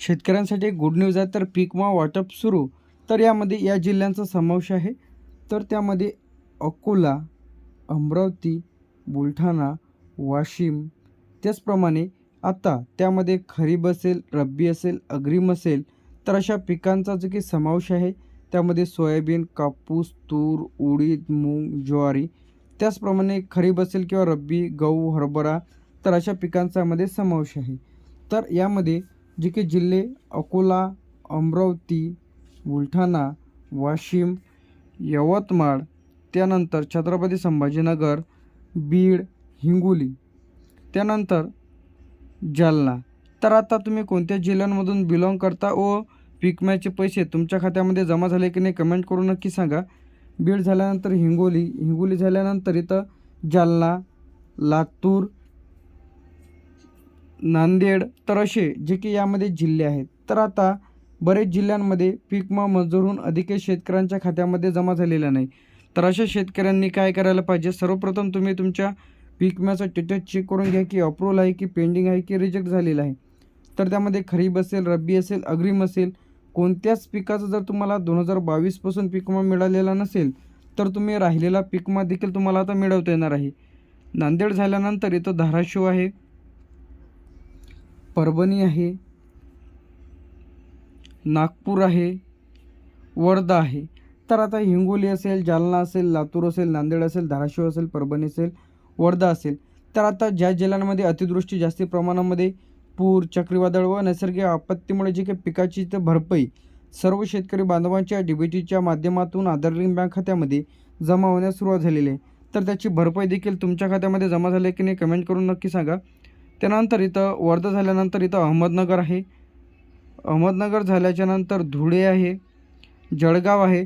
शेतकऱ्यांसाठी good news आहे तर पीक विमा वाटप सुरू. तर यामध्ये या जिल्ह्यांचा समावेश आहे. तर त्यामध्ये अकोला अमरावती बुलढाणा वाशिम त्याचप्रमाणे आता त्यामध्ये खरीप असेल रब्बी असेल अग्रिम असेल तर अशा पिकांचा जो की समावेश आहे त्यामध्ये सोयाबीन कापूस तूर उडीद मूग ज्वारी त्याचप्रमाणे खरीप असेल किंवा रब्बी गहू हरभरा तर अशा पिकांचा यामध्ये समावेश आहे. तर यामध्ये जे की जिल्हे अकोला अमरावती बुलढाणा वाशिम यवतमाळ त्यानंतर छत्रपती संभाजीनगर बीड हिंगोली त्यानंतर जालना. तर आता तुम्ही कोणत्या जिल्ह्यांमधून बिलॉंग करता व पीक विम्याचे पैसे तुमच्या खात्यामध्ये जमा झाले की नाही कमेंट करून नक्की सांगा. बीड झाल्यानंतर हिंगोली हिंगोली झाल्यानंतर इथं जालना लातूर नांदेड तर असे जे की यामध्ये जिल्हे आहेत. तर आता बरेच जिल्ह्यांमध्ये पीकमा विमा अधिक शेतकऱ्यांच्या खात्यामध्ये जमा झालेला नाही. तर अशा शेतकऱ्यांनी काय करायला पाहिजे? सर्वप्रथम तुम्ही तुमच्या पीक विम्याचा स्टेटस चेक करून घ्या की अप्रूव्हल आहे की पेंडिंग आहे की रिजेक्ट झालेलं आहे. तर त्यामध्ये खरीप असेल रब्बी असेल अग्रिम असेल कोणत्याच पिकाचं जर तुम्हाला दोन हजार बावीसपासून पीक विमा मिळालेला नसेल तर तुम्ही राहिलेला पिकमा देखील तुम्हाला आता मिळवता येणार आहे. नांदेड झाल्यानंतर इथं धाराशिव आहे परभणी आहे नागपूर आहे वर्धा आहे. तर आता हिंगोली असेल जालना असेल लातूर असेल नांदेड असेल धाराशिव असेल परभणी असेल वर्धा असेल. तर आता ज्या जिल्ह्यांमध्ये अतिवृष्टी जास्ती प्रमाणामध्ये पूर चक्रीवादळ व नैसर्गिक आपत्तीमुळे जी काही पिकाची तर भरपाई सर्व शेतकरी बांधवांच्या डी बी माध्यमातून आधार बँक खात्यामध्ये जमा होण्यास सुरुवात झालेली आहे. तर त्याची भरपाई देखील तुमच्या खात्यामध्ये जमा झाली आहे की नाही कमेंट करून नक्की सांगा. त्यानंतर इथं वर्धा झाल्यानंतर इथं अहमदनगर आहे. अहमदनगर झाल्याच्यानंतर धुळे आहे जळगाव आहे.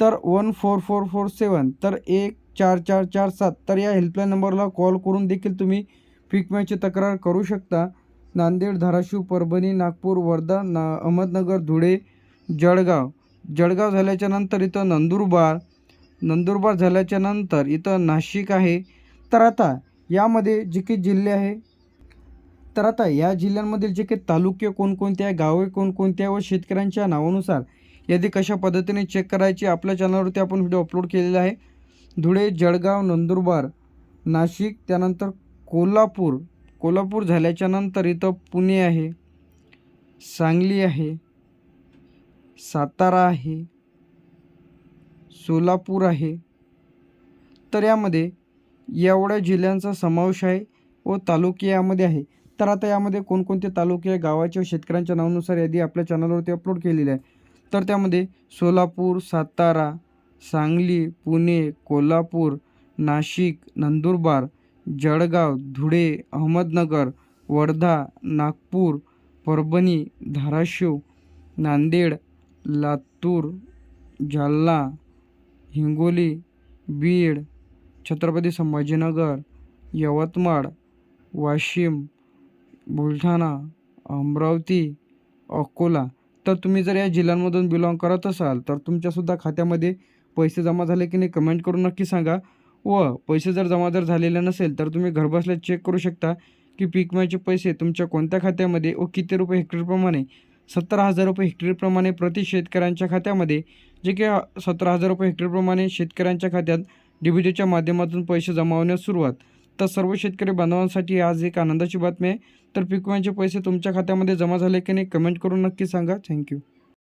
तर one four four four seven तर एक चार चार चार सात. तर या हेल्पलाईन नंबरला कॉल करून देखील तुम्ही पिकम्याची तक्रार करू शकता. नांदेड धाराशिव परभणी नागपूर वर्धा ना अहमदनगर धुळे जळगाव. जळगाव झाल्याच्यानंतर इथं नंदुरबार. नंदुरबार झाल्याच्यानंतर इथं नाशिक आहे. तर आता यामध्ये जे काही जिल्हे आहे तर आता या जिल्ह्यांमधील जे काही तालुके कोणकोणते आहे गावे कोणकोणते आहे व शेतकऱ्यांच्या नावानुसार यादी कशा पद्धतीने चेक करायची आपल्या चॅनलवरती आपण व्हिडिओ अपलोड केलेला आहे. धुळे जळगाव नंदुरबार नाशिक त्यानंतर कोल्हापूर. कोल्हापूर झाल्याच्यानंतर इथं पुणे आहे सांगली आहे सातारा आहे सोलापूर आहे. तर यामध्ये एवढ्या जिल्ह्यांचा समावेश आहे व तालुके यामध्ये आहे. तर आता यामध्ये कोणकोणते तालुके गावाचे व शेतकऱ्यांच्या नावानुसार यादी आपल्या चॅनलवरती अपलोड केलेली आहे. तर त्यामध्ये सोलापूर सातारा सांगली पुणे कोल्हापूर नाशिक नंदुरबार जळगाव धुळे अहमदनगर वर्धा नागपूर परभणी धाराशिव नांदेड लातूर जालना हिंगोली बीड छत्रपती संभाजीनगर यवतमाळ वाशिम बुलढाणा अमरावती अकोला. तर तुम्ही जर या जिल्ह्यांमधून बिलॉंग करत असाल तर तुमच्यासुद्धा खात्यामध्ये पैसे जमा झाले की नाही कमेंट करून नक्की सांगा. व पैसे जर जमा जर झालेले नसेल तर तुम्ही घरबसल्या चेक करू शकता की पीक विम्याचे पैसे तुमच्या कोणत्या खात्यामध्ये व किती रुपये हेक्टरप्रमाणे सतरा हजार रुपये हेक्टरप्रमाणे प्रति शेतकऱ्यांच्या खात्यामध्ये जे की सतरा हजार रुपये हेक्टरप्रमाणे शेतकऱ्यांच्या खात्यात डी माध्यमातून पैसे जमा होण्यास सुरुवात. तर सर्व शेतकरी बांधवांसाठी आज एक आनंदाची बातमी आहे. तर पिकवांचे पैसे तुमच्या खात्यामध्ये जमा झाले की नाही कमेंट करून नक्की सांगा. थँक्यू